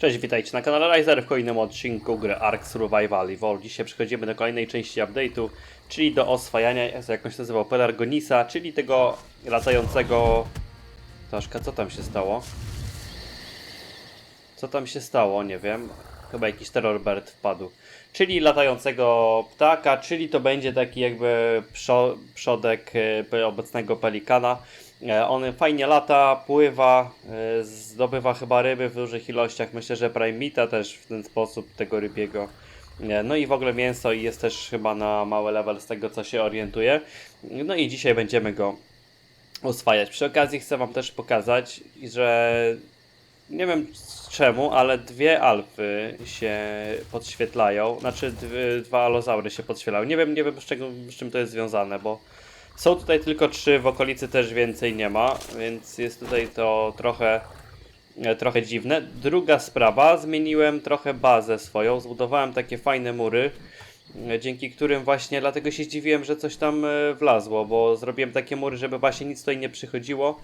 Cześć, witajcie na kanale Riser w kolejnym odcinku gry Ark Survival Evolved. Dzisiaj przechodzimy do kolejnej części update'u, czyli do oswajania, jak on się nazywał, Pelargonisa, czyli tego latającego... Troszkę, co tam się stało? Co tam się stało? Nie wiem. Chyba jakiś terrorbird wpadł. Czyli latającego ptaka, czyli to będzie taki jakby przo, przodek e, obecnego pelikana. E, On fajnie lata, pływa, e, zdobywa chyba ryby w dużych ilościach. Myślę, że Primita też w ten sposób tego rybiego. E, No i w ogóle mięso i jest też chyba na mały level z tego co się orientuje. No i dzisiaj będziemy go oswajać. Przy okazji chcę Wam też pokazać, że nie wiem czemu, ale dwie alfy się podświetlają. Znaczy dwie, dwa alozaury się podświetlają. Nie wiem, nie wiem z, czego, z czym to jest związane, bo są tutaj tylko trzy, w okolicy też więcej nie ma, więc jest tutaj to trochę, e, trochę dziwne. Druga sprawa, zmieniłem trochę bazę swoją, zbudowałem takie fajne mury, e, dzięki którym właśnie, dlatego się zdziwiłem, że coś tam e, wlazło, bo zrobiłem takie mury, żeby właśnie nic tutaj nie przychodziło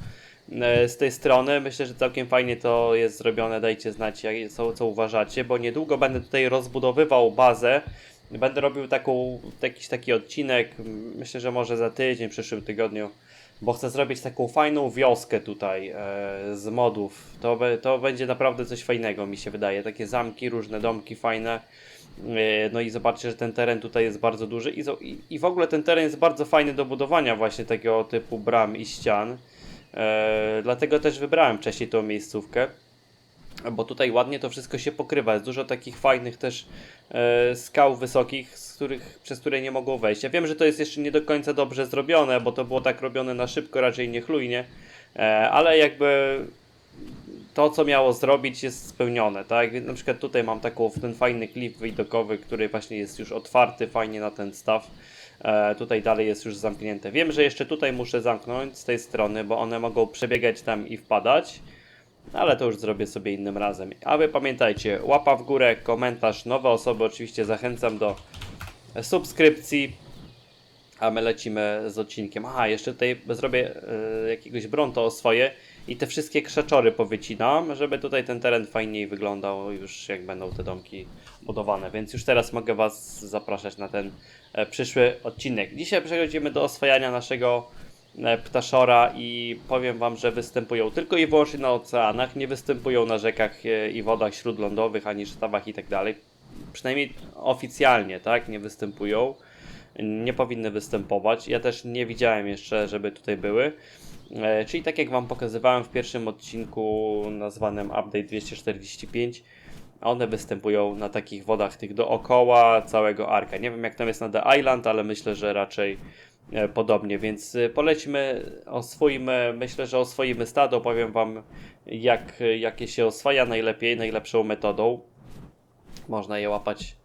z tej strony. Myślę, że całkiem fajnie to jest zrobione, dajcie znać co, co uważacie, bo niedługo będę tutaj rozbudowywał bazę, Będę robił taką, jakiś taki odcinek, myślę, że może za tydzień, w przyszłym tygodniu, bo chcę zrobić taką fajną wioskę tutaj e, z modów. To, to będzie naprawdę coś fajnego, mi się wydaje. Takie zamki, różne domki fajne. E, no i zobaczcie, że ten teren tutaj jest bardzo duży i, i, i w ogóle ten teren jest bardzo fajny do budowania właśnie takiego typu bram i ścian. E, dlatego też wybrałem wcześniej tą miejscówkę bo tutaj ładnie to wszystko się pokrywa. Jest dużo takich fajnych też e, skał wysokich, z których, przez które nie mogą wejść. Ja wiem, że to jest jeszcze nie do końca dobrze zrobione, bo to było tak robione na szybko, raczej niechlujnie, e, ale jakby to, co miało zrobić, jest spełnione, tak? Na przykład tutaj mam taką, ten fajny klip widokowy, który właśnie jest już otwarty fajnie na ten staw. E, tutaj dalej jest już zamknięte. Wiem, że jeszcze tutaj muszę zamknąć z tej strony, bo one mogą przebiegać tam i wpadać. Ale to już zrobię sobie innym razem. A wy pamiętajcie, łapa w górę, komentarz, nowe osoby oczywiście zachęcam do subskrypcji. A my lecimy z odcinkiem. Aha, jeszcze tutaj zrobię e, jakiegoś bronto swoje i te wszystkie krzaczory powycinam, żeby tutaj ten teren fajniej wyglądał już jak będą te domki budowane. Więc już teraz mogę Was zapraszać na ten e, przyszły odcinek. Dzisiaj przechodzimy do oswajania naszego ptaszora i powiem Wam, że występują tylko i wyłącznie na oceanach, nie występują na rzekach e, i wodach śródlądowych, ani sztabach i tak dalej. Przynajmniej oficjalnie, tak, nie występują. Nie powinny występować. Ja też nie widziałem jeszcze, żeby tutaj były. E, czyli tak jak Wam pokazywałem w pierwszym odcinku nazwanym Update 245, one występują na takich wodach tych dookoła całego arka. Nie wiem jak tam jest na The Island, ale myślę, że raczej e, podobnie, więc e, polećmy, oswoimy, myślę, że oswoimy stado, powiem Wam jak, jakie się oswaja najlepiej, najlepszą metodą. Można je łapać,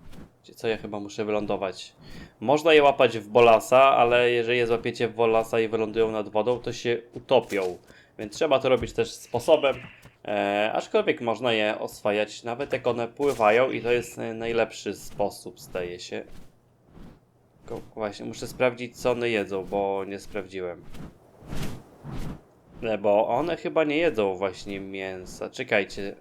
co ja chyba muszę wylądować. Można je łapać w bolasa, ale jeżeli je złapiecie w bolasa i wylądują nad wodą, to się utopią. Więc trzeba to robić też sposobem, e, aczkolwiek można je oswajać nawet jak one pływają i to jest e, najlepszy sposób, zdaje się. Tylko właśnie muszę sprawdzić co one jedzą, bo nie sprawdziłem. E, Bo one chyba nie jedzą właśnie mięsa. Czekajcie.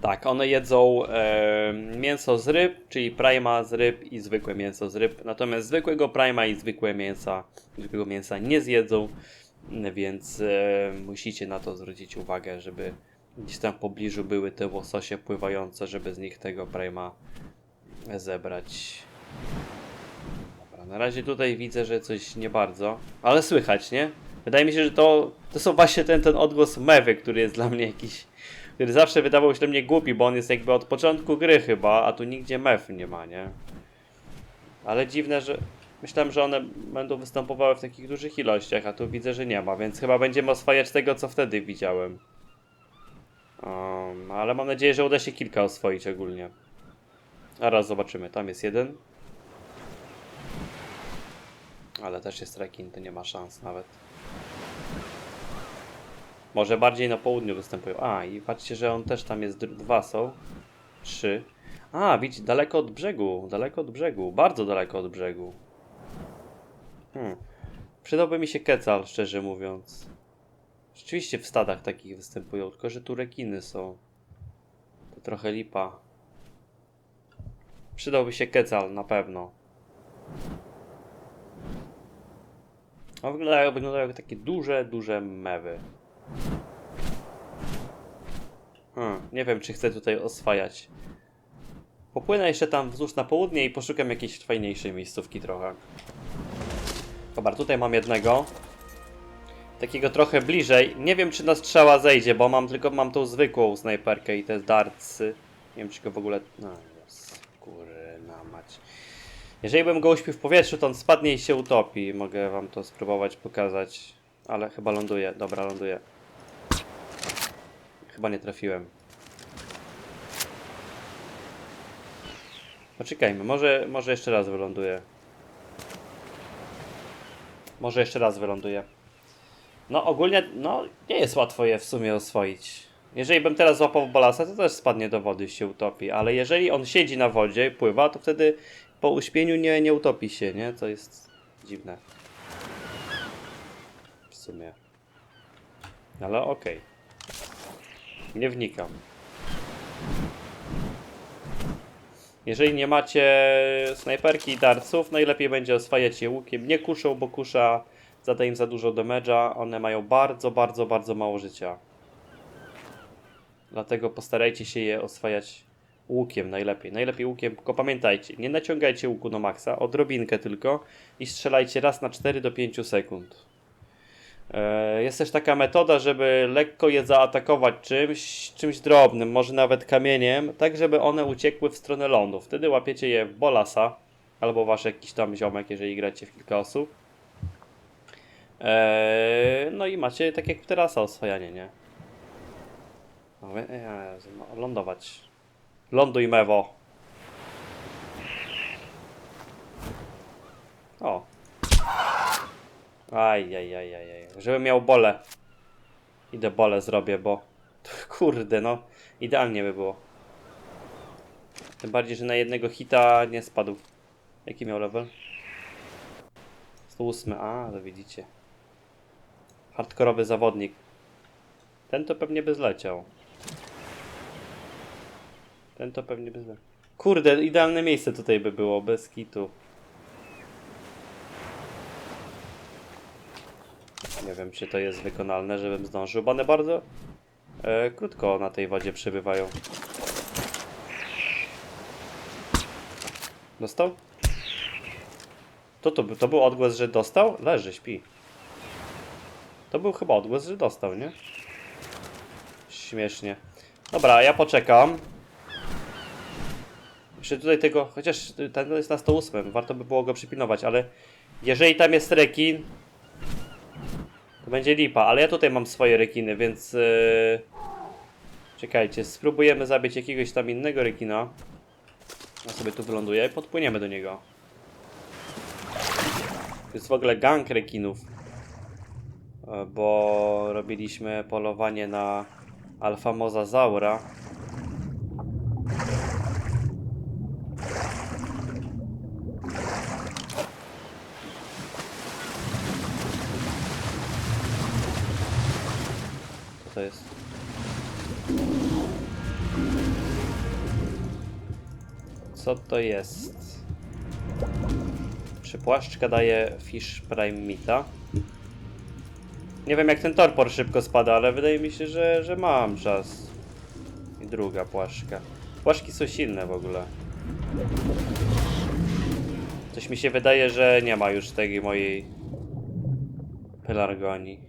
Tak, one jedzą e, mięso z ryb, czyli prima z ryb i zwykłe mięso z ryb. Natomiast zwykłego prima i zwykłe mięsa, zwykłego mięsa nie zjedzą, więc e, musicie na to zwrócić uwagę, żeby gdzieś tam w pobliżu były te łososie pływające, żeby z nich tego prima zebrać. Na razie tutaj widzę, że coś nie bardzo, ale słychać, nie? Wydaje mi się, że to, to są właśnie ten, ten odgłos mewy, który jest dla mnie jakiś który zawsze wydawał się dla mnie głupi, bo on jest jakby od początku gry chyba, a tu nigdzie mef nie ma, nie? Ale dziwne, że myślałem, że one będą występowały w takich dużych ilościach, a tu widzę, że nie ma, więc chyba będziemy oswajać tego, co wtedy widziałem. Um, ale mam nadzieję, że uda się kilka oswoić ogólnie. A raz zobaczymy, tam jest jeden. Ale też jest rekin, to nie ma szans nawet. Może bardziej na południu występują. A, i patrzcie, że on też tam jest. Dwa są. Trzy. A, widzicie, daleko od brzegu. Daleko od brzegu. Bardzo daleko od brzegu. Hmm. Przydałby mi się kecal, szczerze mówiąc. Rzeczywiście w stadach takich występują, tylko że tu rekiny są. trochę lipa. Przydałby się kecal, na pewno. A wyglądają, wyglądają jak takie duże, duże mewy. Hmm, nie wiem, czy chcę tutaj oswajać. Popłynę jeszcze tam wzdłuż na południe i poszukam jakiejś fajniejszej miejscówki trochę. Dobra, tutaj mam jednego. Takiego trochę bliżej. Nie wiem, czy na strzała zejdzie, bo mam tylko mam tą zwykłą snajperkę i te dartsy. Nie wiem, czy go w ogóle... No, jest, kurna mać. Jeżeli bym go uśpił w powietrzu, to on spadnie i się utopi. Mogę wam to spróbować pokazać. Ale chyba ląduje. Dobra, ląduje. Chyba nie trafiłem. Poczekajmy, może, może jeszcze raz wyląduje. Może jeszcze raz wyląduje. No ogólnie, no nie jest łatwo je w sumie oswoić. Jeżeli bym teraz złapał bolasa, to też spadnie do wody i się utopi. Ale jeżeli on siedzi na wodzie, pływa, to wtedy po uśpieniu nie, nie utopi się, nie? To jest dziwne. W sumie. Ale okej. Nie wnikam. Jeżeli nie macie snajperki i darców, najlepiej będzie oswajać je łukiem. Nie kuszą, bo kusza zadaje im za dużo damage'a. One mają bardzo, bardzo, bardzo mało życia. Dlatego postarajcie się je oswajać łukiem najlepiej. Najlepiej łukiem, tylko pamiętajcie, nie naciągajcie łuku do maksa, odrobinkę tylko i strzelajcie raz na 4 do 5 sekund. E, Jest też taka metoda, żeby lekko je zaatakować czymś, czymś drobnym, może nawet kamieniem, tak żeby one uciekły w stronę lądu. Wtedy łapiecie je w bolasa, albo wasz jakiś tam ziomek, jeżeli gracie w kilka osób. Eee, no i macie tak jak w terasa oswajanie, nie? No, lądować. Ląduj mewo. O. Aj, aj, aj, aj, aj. Żebym miał bole. Idę bole zrobię, bo... Kurde, no. Idealnie by było. Tym bardziej, że na jednego hita nie spadł. Jaki miał level? 108. A, to widzicie. Hardkorowy zawodnik. Ten to pewnie by zleciał. Ten to pewnie by zleciał. Kurde, idealne miejsce tutaj by było, bez kitu. Nie wiem, czy to jest wykonalne, żebym zdążył, bo one bardzo e, krótko na tej wodzie przebywają. Dostał? To, to, to był odgłos, że dostał? Leży, śpi. To był chyba odgłos, że dostał, nie? Śmiesznie. Dobra, ja poczekam. Jeszcze tutaj tego, chociaż ten jest na 108, warto by było go przypilnować, ale jeżeli tam jest rekin, to będzie lipa, ale ja tutaj mam swoje rekiny, więc yy... czekajcie, spróbujemy zabić jakiegoś tam innego rekina. Ja sobie tu wyląduję i podpłyniemy do niego. To jest w ogóle gang rekinów. E, Bo robiliśmy polowanie na alfa to jest? Co to jest? Czy płaszczka daje Fish Prime Mita? Nie wiem jak ten torpor szybko spada, ale wydaje mi się, że, że mam czas. I druga płaszczka. Płaszki są silne w ogóle. Coś mi się wydaje, że nie ma już tej mojej pelargonii.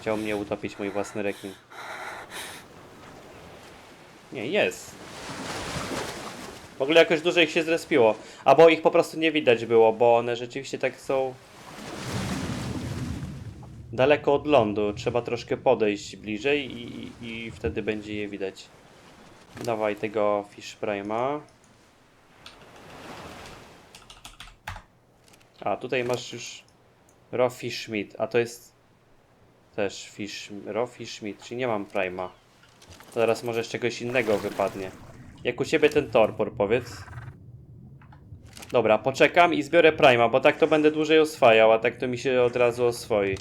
Chciał mnie utopić mój własny rekin. Nie, jest. W ogóle jakoś dużo ich się zrespiło. Albo ich po prostu nie widać było, bo one rzeczywiście tak są daleko od lądu. Trzeba troszkę podejść bliżej i, i, wtedy będzie je widać. Dawaj tego Fish Prime'a. A, tutaj masz już Raw Fish Meat, a to jest też Fish, Meat, czyli nie mam Prime'a. Zaraz może z czegoś innego wypadnie. Jak u ciebie ten torpor, powiedz. Dobra, poczekam i zbiorę Prime'a, bo tak to będę dłużej oswajał, a tak to mi się od razu oswoi.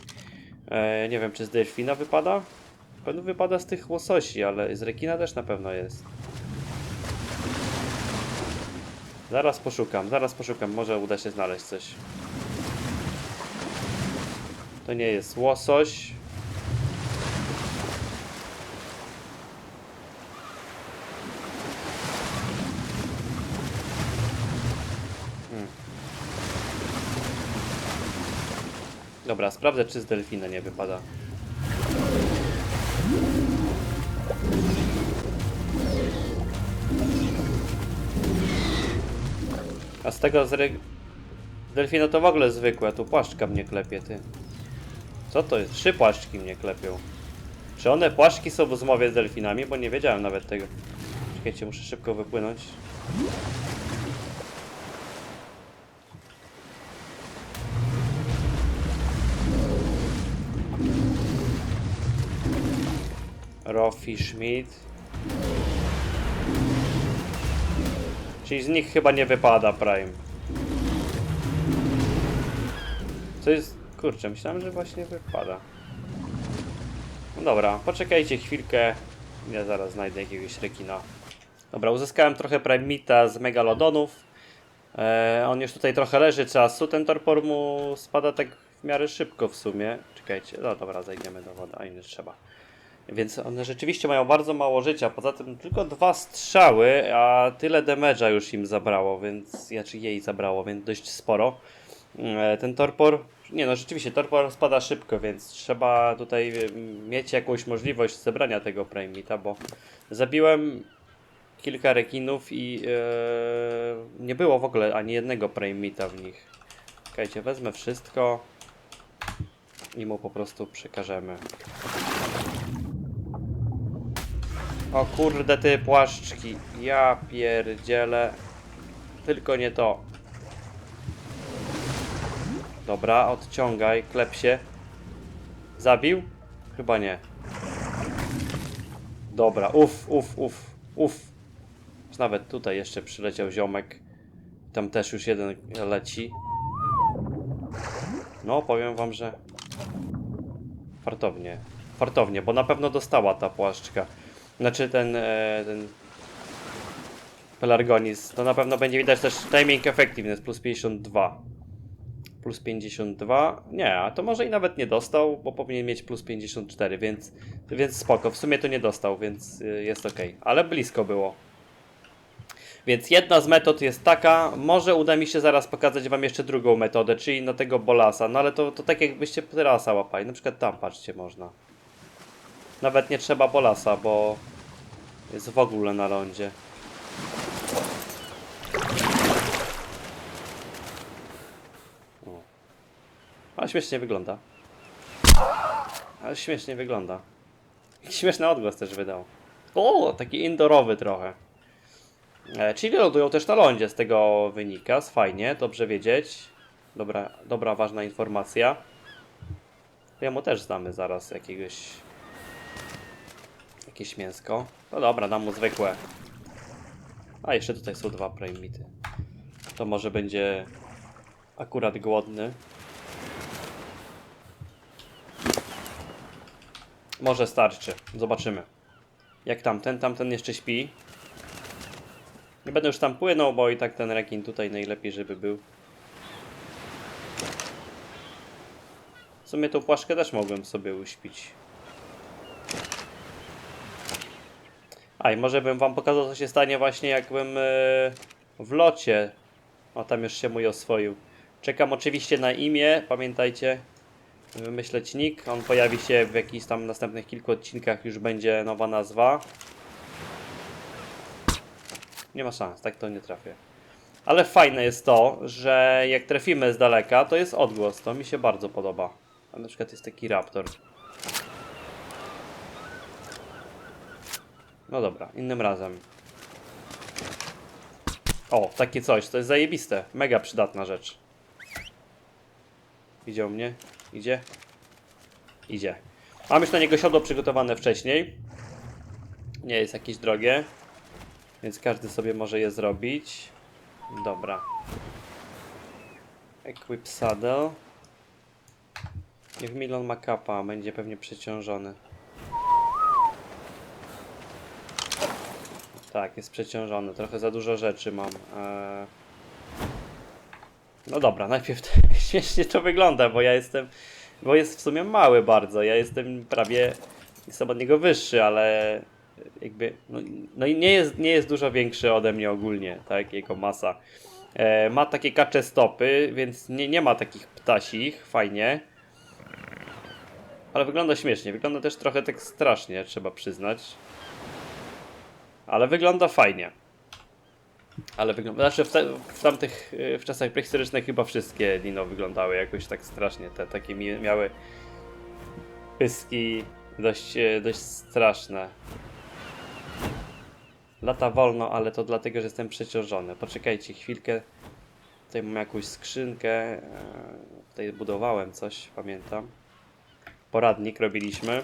E, nie wiem, czy z Delfina wypada? Pewno wypada z tych łososi, ale z rekina też na pewno jest. Zaraz poszukam, zaraz poszukam, może uda się znaleźć coś. To nie jest łosoś. Dobra, sprawdzę czy z delfina nie wypada. A z tego z re... delfina to w ogóle zwykłe, tu płaszczka mnie klepie, ty. Co to jest? Trzy płaszczki mnie klepią. Czy one płaszczki są w zmowie z delfinami? Bo nie wiedziałem nawet tego. Czekajcie, muszę szybko wypłynąć. Rofi Schmidt. Czyli z nich chyba nie wypada Prime. Co jest... Kurczę, myślałem, że właśnie wypada. No dobra, poczekajcie chwilkę. Ja zaraz znajdę jakiegoś rekina. Dobra, uzyskałem trochę Primita z Megalodonów. E, on już tutaj trochę leży czasu. Ten torpor mu spada tak w miarę szybko w sumie. Czekajcie, no dobra, zajdziemy do wody, a inny trzeba. Więc one rzeczywiście mają bardzo mało życia. Poza tym tylko dwa strzały, a tyle damage'a już im zabrało, więc. Ja czy jej zabrało, więc dość sporo. E, Ten torpor. Nie no, rzeczywiście, torpor spada szybko, więc trzeba tutaj e, mieć jakąś możliwość zebrania tego Primita, bo zabiłem kilka rekinów i e, nie było w ogóle ani jednego Primita w nich. Czekajcie, wezmę wszystko i mu po prostu przekażemy. O kurde ty płaszczki. Ja pierdzielę. Tylko nie to. Dobra, odciągaj, klep się. Zabił? Chyba nie. Dobra, uf, uf, uf, uf. Nawet tutaj jeszcze przyleciał ziomek. Tam też już jeden leci. No, powiem wam, że fartownie. Fartownie, bo na pewno dostała ta płaszczka. Znaczy ten, e, ten Pelargonis. To na pewno będzie widać też timing effectiveness plus 52. Plus 52. Nie, a to może i nawet nie dostał, bo powinien mieć plus 54, więc, więc spoko. W sumie to nie dostał, więc y, jest ok. Ale blisko było. Więc jedna z metod jest taka, może uda mi się zaraz pokazać wam jeszcze drugą metodę, czyli na tego bolasa, no ale to, to tak jakbyście terasa łapali, na przykład tam patrzcie można. Nawet nie trzeba bolasa, bo jest w ogóle na lądzie. O. Ale śmiesznie wygląda. Ale śmiesznie wygląda. Śmieszny odgłos też wydał. O, taki indoorowy trochę. E, czyli lądują też na lądzie, z tego wynika. Fajnie, dobrze wiedzieć. Dobra, dobra, ważna informacja. Ja mu też znamy zaraz jakiegoś Jakieś mięsko. No dobra, dam mu zwykłe. A jeszcze tutaj są dwa primity. To może będzie akurat głodny. Może starczy. Zobaczymy. Jak tamten? Tamten jeszcze śpi. Nie będę już tam płynął, bo i tak ten rekin tutaj najlepiej, żeby był. W sumie tą płaszkę też mogłem sobie uśpić. A i może bym wam pokazał, co się stanie właśnie jakbym e, w locie. O, tam już się mój oswoił. Czekam oczywiście na imię, pamiętajcie. Wymyśleć nick, on pojawi się w jakichś tam następnych kilku odcinkach, już będzie nowa nazwa. Nie ma szans, tak to nie trafię. Ale fajne jest to, że jak trafimy z daleka, to jest odgłos, to mi się bardzo podoba. A na przykład jest taki raptor. No dobra, innym razem. O, takie coś, to jest zajebiste. Mega przydatna rzecz. Widział mnie? Idzie? Idzie. Mam już na niego siodło przygotowane wcześniej. Nie jest jakieś drogie. Więc każdy sobie może je zrobić. Dobra. Equip saddle. Niech Milon ma kapa, będzie pewnie przeciążony. Tak, jest przeciążony. Trochę za dużo rzeczy mam. Eee... No dobra, najpierw śmiesznie to wygląda, bo ja jestem. Bo jest w sumie mały bardzo. Ja jestem prawie. Jestem od niego wyższy, ale jakby. No, no i nie jest, nie jest dużo większy ode mnie ogólnie, tak? Jego masa. E, ma takie kacze stopy, więc nie, nie ma takich ptasich. Fajnie. Ale wygląda śmiesznie. Wygląda też trochę tak strasznie, trzeba przyznać. Ale wygląda fajnie. Ale wygląda. Znaczy w, te, w tamtych y, w czasach prehistorycznych chyba wszystkie dino wyglądały jakoś tak strasznie. Te takie mi, miały pyski dość, y, dość straszne. Lata wolno, ale to dlatego, że jestem przeciążony. Poczekajcie chwilkę. Tutaj mam jakąś skrzynkę. e, Tutaj budowałem coś, pamiętam. Poradnik robiliśmy.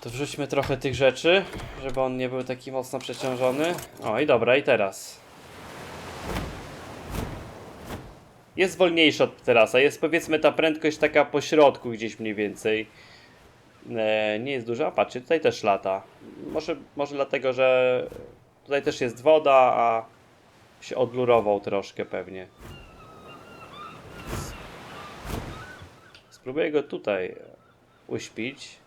To wrzućmy trochę tych rzeczy, żeby on nie był taki mocno przeciążony. O i dobra, i teraz. Jest wolniejszy od terasa. Jest powiedzmy ta prędkość taka po środku gdzieś mniej więcej. E, nie jest duża. Patrzcie, tutaj też lata. Może, może dlatego, że tutaj też jest woda, a się odlurował troszkę pewnie. Spróbuję go tutaj uśpić.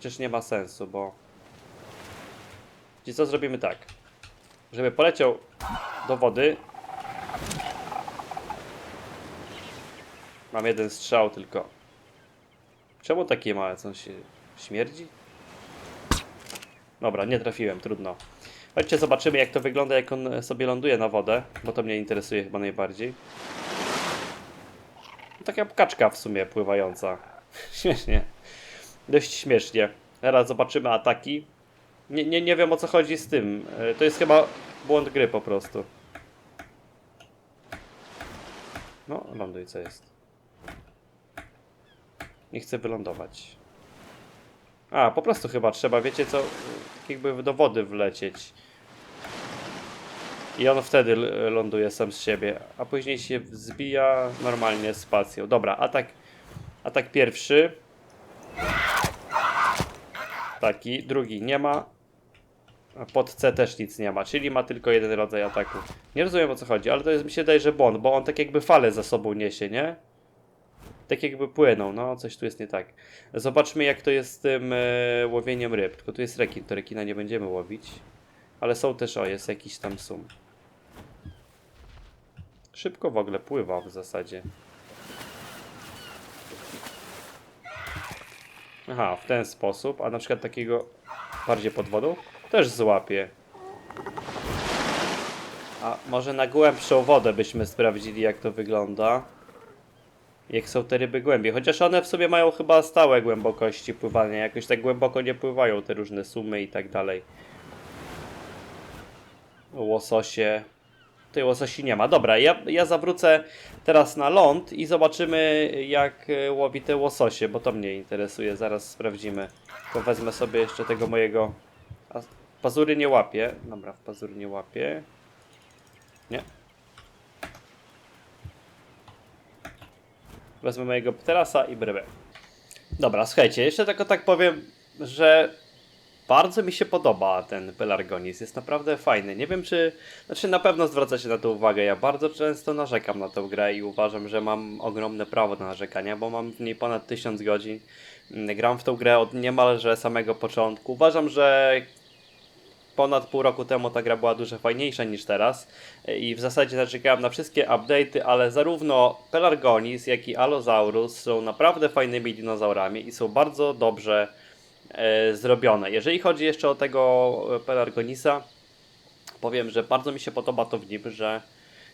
Chociaż nie ma sensu, bo... Czyli co zrobimy tak? Żeby poleciał do wody. Mam jeden strzał tylko. Czemu takie małe? Co się śmierdzi? Dobra, nie trafiłem, trudno. Chodźcie, zobaczymy jak to wygląda, jak on sobie ląduje na wodę, bo to mnie interesuje chyba najbardziej. Taka kaczka w sumie pływająca. Śmiesznie. Dość śmiesznie. Teraz zobaczymy ataki. Nie, nie, nie wiem o co chodzi z tym. E, To jest chyba błąd gry po prostu. No, ląduj, co jest. Nie chcę wylądować. A, po prostu chyba trzeba, wiecie co, tak jakby do wody wlecieć. I on wtedy ląduje sam z siebie, a później się wzbija normalnie spacją. Dobra, atak, atak pierwszy. Taki, drugi nie ma. Pod C też nic nie ma, czyli ma tylko jeden rodzaj ataku. Nie rozumiem o co chodzi, ale to jest mi się daje, że błąd, bo on tak jakby fale za sobą niesie, nie? Tak jakby płyną, no coś tu jest nie tak. Zobaczmy jak to jest z tym e, łowieniem ryb. Tylko tu jest rekin, to rekina nie będziemy łowić. Ale są też, o jest jakiś tam sum. Szybko w ogóle pływa w zasadzie. Aha, w ten sposób, a na przykład takiego bardziej pod wodą też złapie. A może na głębszą wodę byśmy sprawdzili jak to wygląda. Jak są te ryby głębiej. Chociaż one w sobie mają chyba stałe głębokości pływania. Jakoś tak głęboko nie pływają te różne sumy i tak dalej. Łososie. Tej łososi nie ma. Dobra, ja, ja zawrócę teraz na ląd i zobaczymy jak e, łowi te łososie, bo to mnie interesuje. Zaraz sprawdzimy. To wezmę sobie jeszcze tego mojego... A, pazury nie łapie. Dobra, w pazury nie łapie. Nie. Wezmę mojego pterasa i brybę. Dobra, słuchajcie, jeszcze tylko tak powiem, że bardzo mi się podoba ten Pelargonis. Jest naprawdę fajny. Nie wiem, czy. Znaczy, na pewno zwracacie na to uwagę. Ja bardzo często narzekam na tę grę i uważam, że mam ogromne prawo do narzekania, bo mam w niej ponad 1000 godzin. Mm, Gram w tą grę od niemalże samego początku. Uważam, że ponad pół roku temu ta gra była dużo fajniejsza niż teraz i w zasadzie narzekałem na wszystkie update'y, ale zarówno Pelargonis, jak i Allosaurus są naprawdę fajnymi dinozaurami i są bardzo dobrze zrobione. Jeżeli chodzi jeszcze o tego e, Pelargonisa, powiem, że bardzo mi się podoba to w nim, że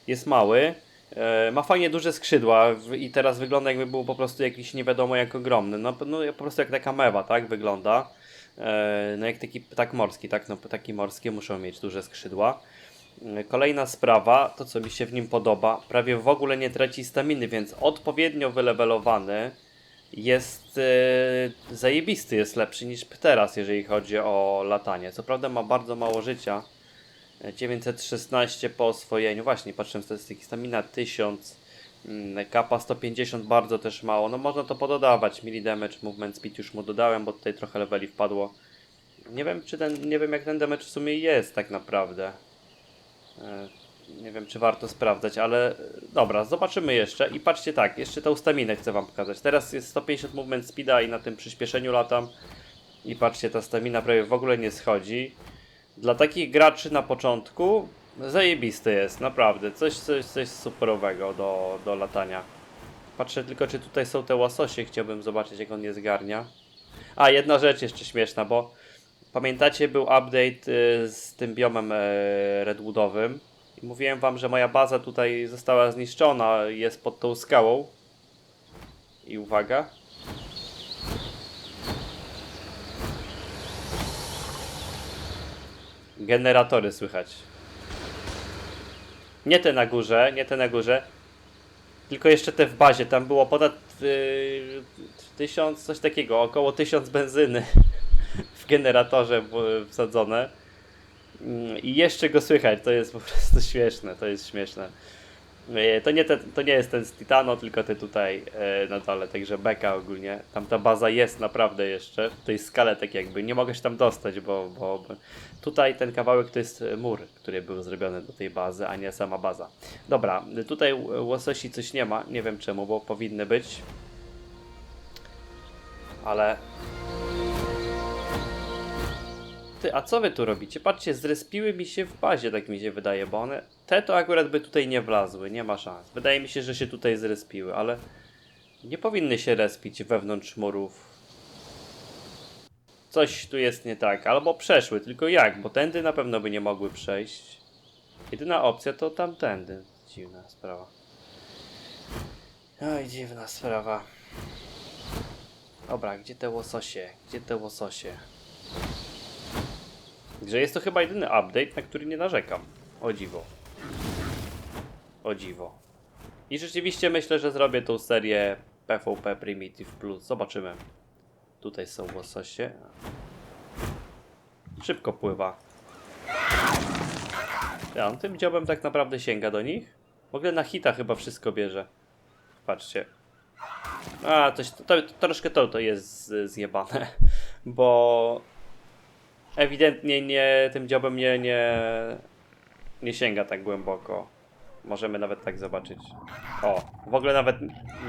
jest mały, e, ma fajnie duże skrzydła i teraz wygląda jakby był po prostu jakiś nie wiadomo jak ogromny. No, no po prostu jak taka mewa, tak wygląda. E, No jak taki ptak morski, tak? No ptaki morskie muszą mieć duże skrzydła. E, Kolejna sprawa, to co mi się w nim podoba, prawie w ogóle nie traci staminy, więc odpowiednio wylewelowany jest e, zajebisty, jest lepszy niż Pteras, jeżeli chodzi o latanie. Co prawda ma bardzo mało życia, e, 916 po oswojeniu, właśnie patrzę statystyki, stamina 1000, Mm, Kapa 150 bardzo też mało. No można to pododawać. Mili damage, movement speed już mu dodałem, bo tutaj trochę leveli wpadło. Nie wiem, czy ten, nie wiem jak ten damage w sumie jest tak naprawdę. E, Nie wiem, czy warto sprawdzać, ale e, dobra, zobaczymy jeszcze. I patrzcie tak, jeszcze tą staminę chcę wam pokazać. Teraz jest 150 movement speeda i na tym przyspieszeniu latam. I patrzcie, ta stamina prawie w ogóle nie schodzi. Dla takich graczy na początku zajebisty jest, naprawdę. Coś, coś, coś superowego do, do latania. Patrzę tylko, czy tutaj są te łasosie. Chciałbym zobaczyć, jak on je zgarnia. A, jedna rzecz jeszcze śmieszna, bo pamiętacie, był update y, z tym biomem y, redwoodowym. I mówiłem wam, że moja baza tutaj została zniszczona, jest pod tą skałą. I uwaga. Generatory słychać. Nie te na górze, nie te na górze. Tylko jeszcze te w bazie. Tam było ponad yy, tysiąc, coś takiego, około tysiąc benzyny w generatorze wsadzone. Mm, I jeszcze go słychać, to jest po prostu śmieszne, to jest śmieszne. E, To nie, te, to nie jest ten z Titano, tylko te tutaj e, na dole, także beka ogólnie. Tam ta baza jest naprawdę jeszcze, w tej skale tak jakby, nie mogę się tam dostać, bo, bo, bo tutaj ten kawałek to jest mur, który był zrobiony do tej bazy, a nie sama baza. Dobra, tutaj łososi coś nie ma, nie wiem czemu, bo powinny być. Ale ty, a co wy tu robicie? Patrzcie, zrespiły mi się w bazie, tak mi się wydaje, bo one... Te to akurat by tutaj nie wlazły, nie ma szans. Wydaje mi się, że się tutaj zrespiły, ale... Nie powinny się respić wewnątrz murów. Coś tu jest nie tak, albo przeszły, tylko jak? Bo tędy na pewno by nie mogły przejść. Jedyna opcja to tamtędy. Dziwna sprawa. Oj, dziwna sprawa. Dobra, gdzie te łososie? Gdzie te łososie? Że jest to chyba jedyny update, na który nie narzekam. O dziwo. O dziwo. I rzeczywiście myślę, że zrobię tą serię PvP Primitive Plus. Zobaczymy. Tutaj są łososie. Szybko pływa. Ja, on tym dziobem tak naprawdę sięga do nich. W ogóle na hita chyba wszystko bierze. Patrzcie. A, coś, to, to, troszkę to, to jest zjebane. Bo ewidentnie nie, tym dziobem nie, nie, nie sięga tak głęboko. Możemy nawet tak zobaczyć. O, w ogóle nawet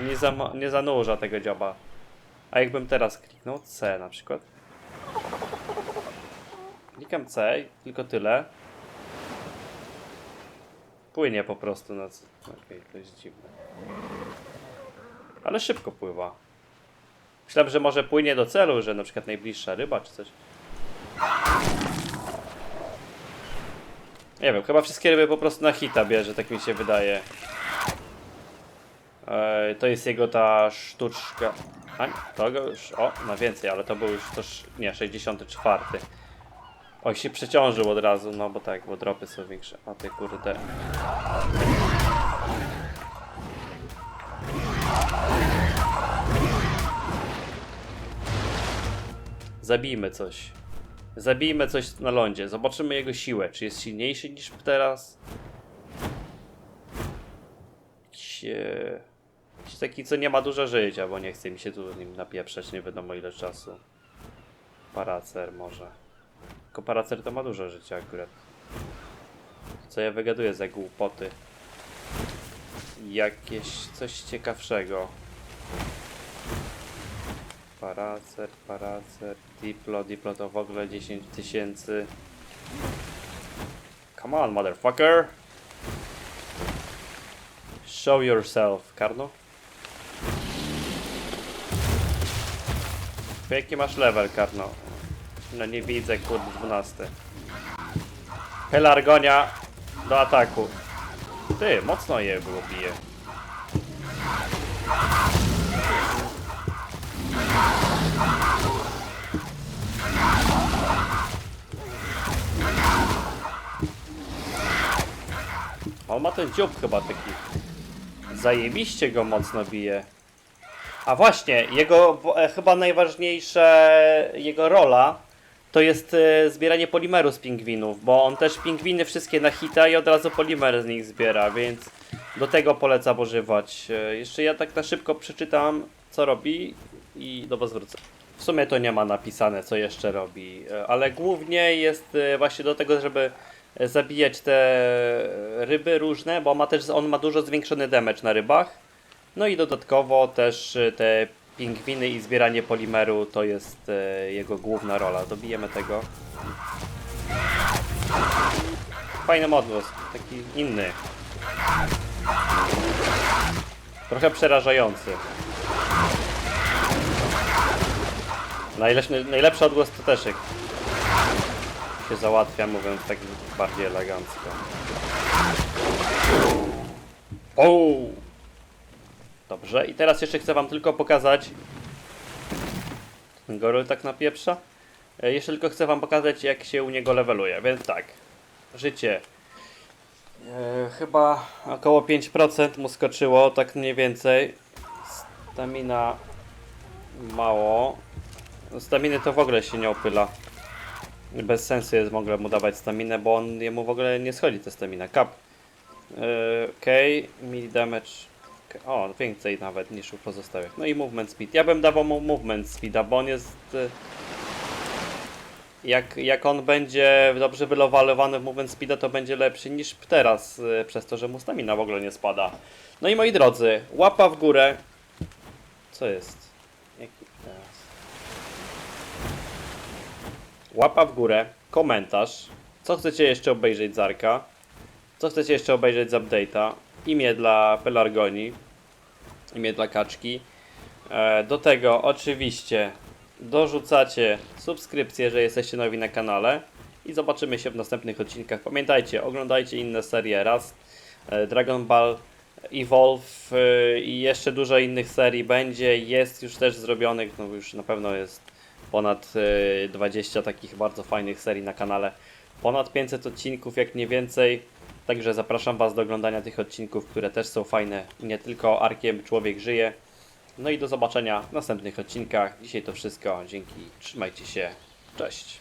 nie, zama, nie zanurza tego dzioba. A jakbym teraz kliknął C na przykład. Klikam C, tylko tyle. Płynie po prostu na. Okej, to jest dziwne. Ale szybko pływa. Myślałem, że może płynie do celu, że na przykład najbliższa ryba czy coś. Nie wiem, chyba wszystkie ryby po prostu na hita bierze, tak mi się wydaje. Eee, to jest jego ta sztuczka. A, to go już. O, na więcej, ale to był już też. Nie, 64. Oj, się przeciążył od razu, no bo tak, bo dropy są większe. O ty kurde. Zabijmy coś. Zabijmy coś na lądzie. Zobaczymy jego siłę. Czy jest silniejszy niż teraz? Jakiś, e, jakiś taki, co nie ma dużo życia, bo nie chce mi się tu z nim napieprzeć nie wiadomo ile czasu. Paracer może. Tylko paracer to ma dużo życia akurat. Co ja wygaduję za głupoty? Jakieś coś ciekawszego. Paracer, paracer, Diplo, Diplo to w ogóle 10 tysięcy. Come on, motherfucker! Show yourself, Karno. Jaki masz level, Karno? No nie widzę, kurde, 12. Pelargonia do ataku. Ty, mocno je było bije. On ma ten dziób chyba taki. Zajebiście go mocno bije. A właśnie, jego e, chyba najważniejsza jego rola to jest e, zbieranie polimeru z pingwinów, bo on też pingwiny wszystkie na i od razu polimer z nich zbiera, więc Do tego polecam używać. E, Jeszcze ja tak na szybko przeczytam, co robi i do Was wrócę. W sumie to nie ma napisane, co jeszcze robi, e, ale głównie jest e, właśnie do tego, żeby e, zabijać te ryby różne, bo ma też, on ma dużo zwiększony damage na rybach. No i dodatkowo też te pingwiny i zbieranie polimeru to jest jego główna rola. Dobijemy tego. Fajny odgłos, taki inny. Trochę przerażający. Najlepszy, najlepszy odgłos to też się załatwia, mówiąc tak bardziej elegancko. O! Dobrze, i teraz jeszcze chcę wam tylko pokazać. Ten Goryl tak napieprza. E, Jeszcze tylko chcę wam pokazać, jak się u niego leveluje. Więc tak, życie. E, chyba około 5% mu skoczyło, tak mniej więcej. Stamina mało. Staminy to w ogóle się nie opyla. Bez sensu jest w ogóle mu dawać staminę, bo on jemu w ogóle nie schodzi ta stamina. Kap. Yy, Okej, mili damage. Okej, O, więcej nawet niż u pozostałych. No i movement speed. Ja bym dawał mu movement speeda, bo on jest. y, Jak, jak on będzie dobrze wylowalowany w movement speeda, to będzie lepszy niż teraz, y, przez to, że mu stamina w ogóle nie spada. No i moi drodzy, łapa w górę. Co jest? Jaki teraz? Łapa w górę, komentarz. Co chcecie jeszcze obejrzeć z Arka? Co chcecie jeszcze obejrzeć z update'a? Imię dla Pelargonii. Imię dla kaczki. E, do tego oczywiście dorzucacie subskrypcję, że jesteście nowi na kanale. I zobaczymy się w następnych odcinkach. Pamiętajcie, oglądajcie inne serie raz. e, Dragon Ball Evolve e, i jeszcze dużo innych serii będzie. Jest już też zrobionych, no już na pewno jest ponad e, 20 takich bardzo fajnych serii na kanale. Ponad 500 odcinków, jak nie więcej. Także zapraszam Was do oglądania tych odcinków, które też są fajne. Nie tylko Arkiem Człowiek żyje. No i do zobaczenia w następnych odcinkach. Dzisiaj to wszystko. Dzięki. Trzymajcie się. Cześć.